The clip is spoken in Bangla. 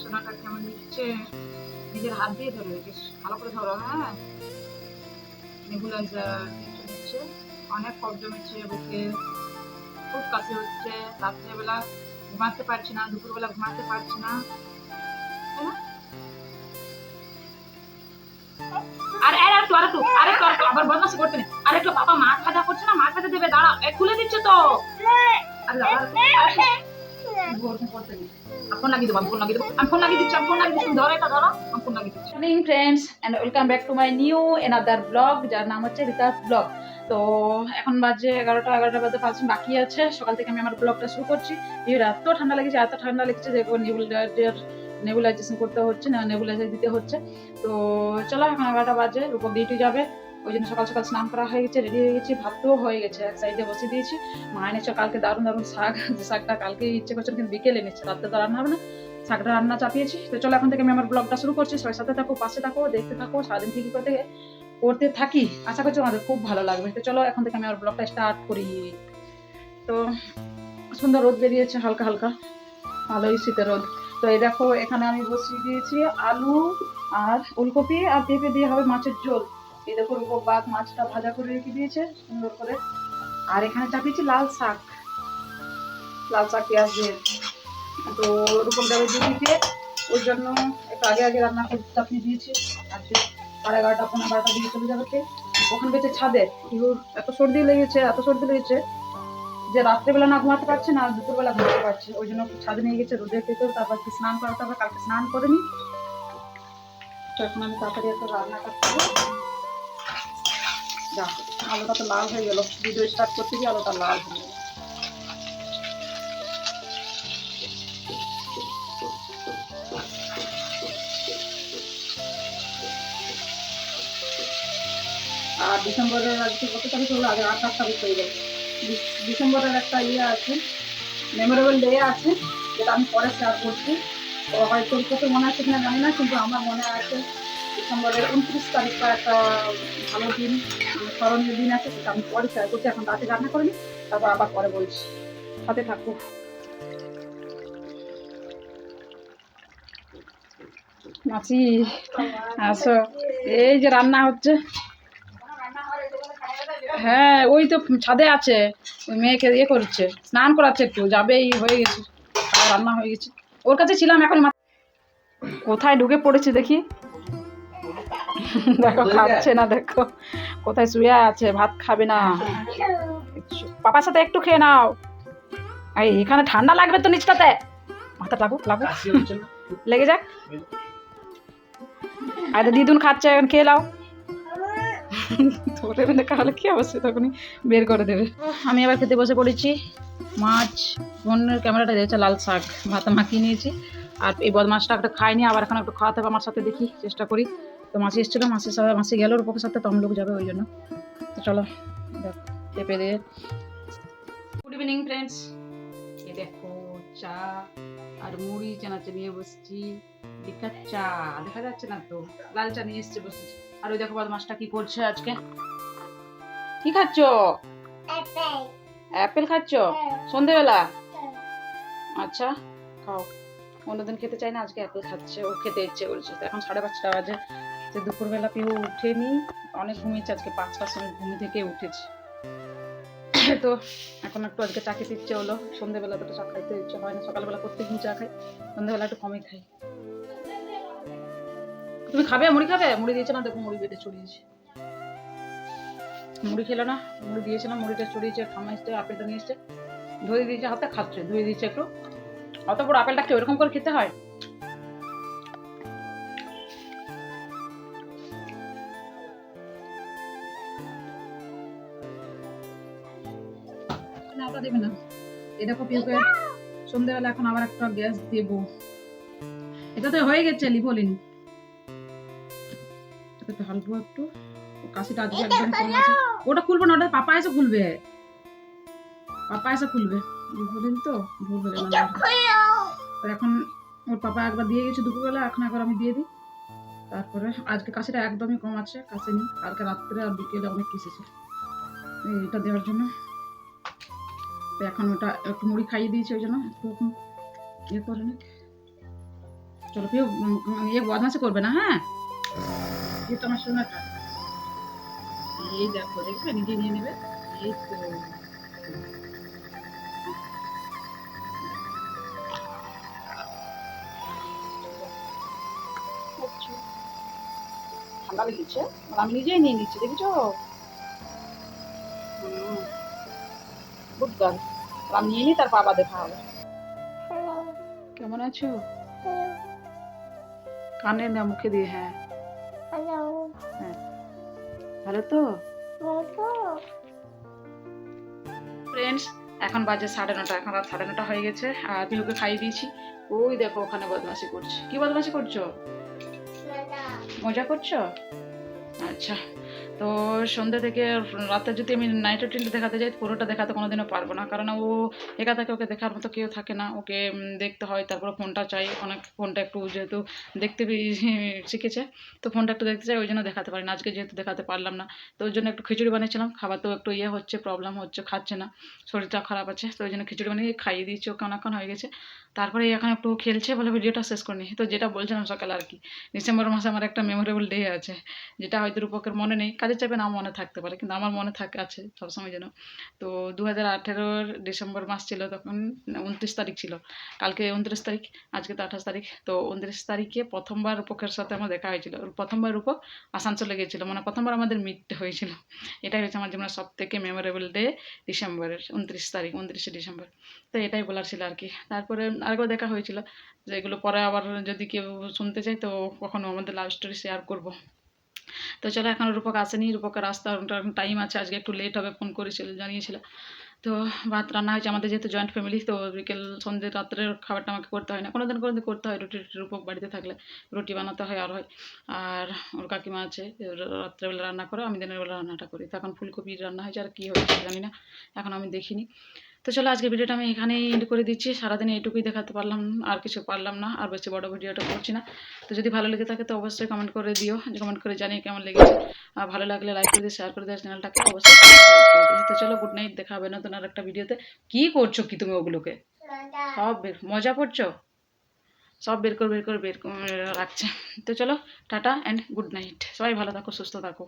সোনাটা কেমন নিচ্ছে নিজের হাত দিয়ে ধরে বেশ ভালো করে ধরো হ্যাঁ? নেবুলাইজার অনেক কফ জমেছে বুকে। খুব কাশি হচ্ছে রাত্রেবেলা ঘুমাতে পারছি না দুপুরবেলা ঘুমাতে পারছি না। আরে আরে একটু আরে একটু আরে একটু আবার বদমাশি করতে নেই। আরে একটু বাবা মাছ ভাজা করছে না? মাছ ভাজা দেবে দাঁড়া খুলে দিচ্ছে তো। আরে friends welcome back to my new another blog যার নাম হচ্ছে ব্লগ তো এখন বাজে এগারোটা এগারোটা বাজে বাকি আছে, সকাল থেকে আমি আমার ব্লগটা শুরু করছি। এত ঠান্ডা লেগেছে, এত ঠান্ডা লেগেছে যে নেবুলাইজেশন করতে হচ্ছে না নেবুলাইজার দিতে হচ্ছে। তো চলো, এখন এগারোটা বাজে, রূপক ডিউটি যাবে। ওই জন্য সকাল সকাল স্নান করা হয়ে গেছে রেডি হয়ে গেছি ভাতও হয়ে গেছে, এক সাইডে বসে দিয়েছি। মা এনেছে কালকে দারুণ দারুণ শাক, যে শাকটা কালকে ইচ্ছে করছে কিন্তু বিকেলে নিচ্ছে রাত্রে তো রান্না হবে না। শাকটা রান্না চাপিয়েছি, তো চলো এখন থেকে আমি আমার ব্লগটা শুরু করছি, সবাই সাথে থাকো, পাশে থাকো, দেখতে থাকো, সারাদিন ঠিকই করতে করতে থাকি। আশা করছি আমাদের খুব ভালো লাগবে। তো চলো এখন থেকে আমি আমার ব্লগটা স্টার্ট করি। তো সুন্দর রোদ বেরিয়েছে, হালকা হালকা, ভালোই শীতের রোদ। তো এই দেখো, এখানে আমি বসিয়ে দিয়েছি আলু আর ফুলকপি আর পেঁপে দিয়ে হবে মাছের ঝোল। এই দেখো রূপক বাঘ মাছটা ভাজা করে রেখে দিয়েছে, সুন্দর করে। আর এখানে চাপিয়েছি লাল শাক। লাল শাক, পেঁয়াজ দিয়ে। তো রূপক যাবে দিদিকে ওই জন্য একটু আগে আগে রান্না করতে চাপিয়ে দিয়েছি। আজকে সাড়ে এগারোটা পনেরো বারোটা দিকে চলে যাবে ওখান বেঁচে ছাদে। ইহুর এত সর্দি লেগেছে, এত সর্দি লেগেছে যে রাত্রেবেলা না ঘুমাতে পারছে না, দুপুরবেলা ঘুমাতে পারছে। ওই জন্য ছাদে নিয়ে গেছে, রোদে পেতে তারপর স্নান করাতে হবে। কালকে স্নান করেনি তো এখন আমি তাড়াতাড়ি একটা রান্না করতে যা তো লাল হয়ে গেল। ভিডিও স্টার্ট করতে গিয়ে আলুটা লাল হয়ে গেল। আর ডিসেম্বরের আজকে কত তারিখ হলো? আগে আঠাশ তারিখ হয়ে গেল। ডিসেম্বরের একটা ইয়ে আছে মেমোরেবল ডে আছে, যেটা আমি পরে শেয়ার করছি। হয়তো কত মনে আছে কিনা জানি না, কিন্তু আমার মনে আছে ডিসেম্বরের উনত্রিশ তারিখটা একটা ভালো দিন স্মরণীয় দিন আছে, সেটা আমি পরে শেয়ার করছি, এখন রাতে রান্না করিনি, তারপর আবার পরে বলছি। সাথে থাকব মাসি, আসো। এই যে রান্না হচ্ছে। হ্যাঁ ওই তো ছাদে আছে, ওই মেয়েকে ইয়ে করছে, স্নান করাচ্ছে একটু, যাবেই, হয়ে গেছে। রান্না হয়ে গেছে। ওর কাছে ছিলাম এখন কোথায় ঢুকে পড়েছে দেখি? দেখো খাচ্ছে না দেখো। কোথায় শুয়ে আছে ভাত খাবে না। পাপার সাথে একটু খেয়ে নাও। এই এখানে ঠান্ডা লাগবে তো নিচটাতে। মাথা লাগুক লাগুক। লেগে যাক। আর দিদুন খাচ্ছে এখন খেয়ে নাও। ধরে দেখা হলে কি অবশ্যই তখনই বের করে দেবে। আমি আবার খেতে বসে পড়েছি। মাছ বোনের ক্যামেরাটা দিয়েছে লাল শাক। ভাত মাখিয়ে নিয়েছি। আর এই বদমাছটা একটা খাইনি আবার এখন একটু খাওয়াতে হবে আমার সাথে দেখি চেষ্টা করি। তো মাসি এসেছিল মাসির সাথে মাসি গেল রূপকের সাথে তো লোক যাবে ওই জন্য। তো চলো দেখো পেঁপে দিয়ে। গুড ইভিনিং ফ্রেন্ডস এ দেখো চা আর মুড়ি চানাচে নিয়ে বসছি। চা দেখা যাচ্ছে না তো? লাল চা নিয়ে এসছে বসেছি আর ওই দেখো বদমাসটা কি করছে আজকে? কি খাচ্ছ? অ্যাপেল খাচ্ছ? সন্ধেবেলা? আচ্ছা খাও। অন্যদিন খেতে চাই না, আজকে অ্যাপেল খাচ্ছে, ও খেতে ইচ্ছে করছে। এখন সাড়ে পাঁচটা বাজে, যে দুপুরবেলা পিউ উঠেনি, অনেক ঘুমিয়েছে আজকে পাঁচটার সময় ঘুম থেকে উঠেছে। তো এখন একটু আজকে চা খেতে ইচ্ছে হলো, সন্ধেবেলা তো চা খাইতে ইচ্ছে হয় না, সকালবেলা প্রত্যেকদিন চা খাই, সন্ধেবেলা একটু কমই খাই। তুমি খাবে? মুড়ি খাবে? মুড়ি দিয়েছে না? দেখো মুড়ি বেটে ছড়িয়েছে। মুড়ি খেলো না, মুড়ি দিয়েছে না, মুড়িটা ছড়িয়েছে, খামাইছে, আপেলটা নিয়ে এসছে। ধুয়ে দিয়েছে হাতে খাচ্ছে, ধুয়ে দিয়েছে একটু। অত বড় আপেলটা কি ওরকম করে খেতে হয়? না দেবে না। এই দেখো পিউকে সন্ধ্যেবেলা এখন আবার একটা গ্যাস দেবো। এটাতে হয়ে গেছে লিভোলিন এটাতে হালকা একটু কাশিটা আজকে একদম কম আছে। ওটা খুলবো না ওটা পাপা এসে খুলবে। পাপা এসে খুলবে। লিভোলিন তো? ভুল হয়ে গেল এখন ওর পাপা একবার দিয়ে গেছে দুপুরবেলা এখন একবার আমি দিয়ে দিই। তারপরে আজকে কাশিটা একদমই কম আছে কাশি নেই। কালকে রাত্রে আর বিকেলে অনেক কেসেছে এটা দেওয়ার জন্য। তো এখন ওটা একটু মুড়ি খাইয়ে দিয়েছে ওই জন্য একটু এখন ইয়ে করে নি চলো কেউ ইয়ে বদমাসি করবে না হ্যাঁ? এই তোমার সোনাটা। এই দেখো দেখবে? নিজে নিয়ে নেবে? এই তো। ঠান্ডা লেগেছে আর আমি নিজেই নিয়ে নিচ্ছি দেখেছ? গুড গার্ল আমি নিয়ে নিই তার বাবা দেখা হবে। কেমন আছো? কানে না মুখে দিয়ে হ্যাঁ। হ্যাঁ। ভালো তো? ফ্রেন্ডস এখন বাজে সাড়ে নটা এখন রাত সাড়ে নটা হয়ে গেছে আর পিহুকে খাইয়ে দিয়েছি। ওই দেখো ওখানে বদমাশি করছে। কি বদমাশি করছ? মজা করছ? আচ্ছা। তো সন্ধ্যে থেকে রাতে যদি আমি নাইট রুটিনটা দেখাতে যাই, পুরোটা দেখাতে কোনোদিনও পারব না। কারণ ও একা থাকে, ওকে দেখার মতো কেউ থাকে না। ওকে দেখতে হয়, তারপরে ফোনটা চাই। অনেক ফোনটা একটু যেহেতু দেখতে শিখেছে। তো ফোনটা একটু দেখতে চাই, ওই জন্য দেখাতে পারি না। আজকে যেহেতু দেখাতে পারলাম না। তো ওই জন্য একটু খিচুড়ি বানিয়েছিলাম। খাবার তো একটু ইয়ে হচ্ছে প্রবলেম হচ্ছে, খাচ্ছে না। শরীরটা খারাপ আছে। তো ওই জন্য খিচুড়ি বানিয়ে খাইয়ে দিয়েছি, ওকে অনেকক্ষণ হয়ে গেছে। তারপরে এখন একটু খেলছে বলে ভিডিওটা শেষ করিনি। তো যেটা বলছিলাম সকালে আর কি, ডিসেম্বর মাসে আমার একটা মেমোরেবল ডে আছে, যেটা হয়তো রূপকের মনে নেই। কাজের চাপে নাও মনে থাকতে পারে, কিন্তু আমার মনে থাকে আছে সবসময় যেন। তো দু হাজার আঠেরোর ডিসেম্বর মাস ছিল তখন, উনত্রিশ তারিখ ছিল। কালকে উনত্রিশ তারিখ, আজকে তো আঠাশ তারিখ। তো উনত্রিশ তারিখে প্রথমবার রূপকের সাথে আমার দেখা হয়েছিল। প্রথমবার রূপক আসানসোলে গিয়েছিল। মানে প্রথমবার আমাদের মিট হয়েছিল। এটাই হচ্ছে আমার জীবনের সব থেকে মেমোরেবল ডে ডিসেম্বরের, উনত্রিশ তারিখ, উনত্রিশে ডিসেম্বর। তো এটাই বলার ছিল আর কি। তারপরে আরেকবার দেখা হয়েছিল যে এগুলো পরে আবার যদি কেউ শুনতে চায় তো কখনো আমাদের লাভ স্টোরি শেয়ার করব। তো চলো এখন রূপক আসেনি, রূপকের আসতে টাইম আছে, আজকে একটু লেট হবে ফোন করেছিল, জানিয়েছিল। তো ভাত রান্না হয়েছে, আমাদের যেহেতু জয়েন্ট ফ্যামিলি তো বিকেল সন্ধ্যে রাত্রের খাবারটা আমাকে করতে হয় না। কোনো দিন কোনো করতে হয়, রুটি, রূপক বাড়িতে থাকলে রুটি বানাতে হয়, আর হয়। আর ওর কাকিমা আছে, রাত্রেবেলা রান্না করে, আমি দিনের বেলা রান্নাটা করি। তো এখন ফুলকপির রান্না হয়েছে, আর কী হয়েছে জানি না, এখন আমি দেখিনি। তো চলো আজকে ভিডিওটা আমি এখানেই এন্ড করে দিচ্ছি। সারাদিন এইটুকুই দেখাতে পারলাম আর কিছু পারলাম না আর বেশি বড় ভিডিওটা করছি না। তো যদি ভালো লেগে থাকে তো অবশ্যই কমেন্ট করে দিও কমেন্ট করে জানিয়ে কেমন লেগেছে। আর ভালো লাগলে লাইক করে দিয়ে শেয়ার করে দেওয়ার চ্যানেলটাকে অবশ্যই সাবস্ক্রাইব করে দিও। তো চলো গুড নাইট দেখা হবে নতুন আর একটা ভিডিওতে কি করছ কি তুমি ওগুলোকে? সব বের মজা করছ? সব বের করে বের করে বের করে রাখছে। তো চলো টাটা অ্যান্ড গুড নাইট সবাই ভালো থাকো সুস্থ থাকো।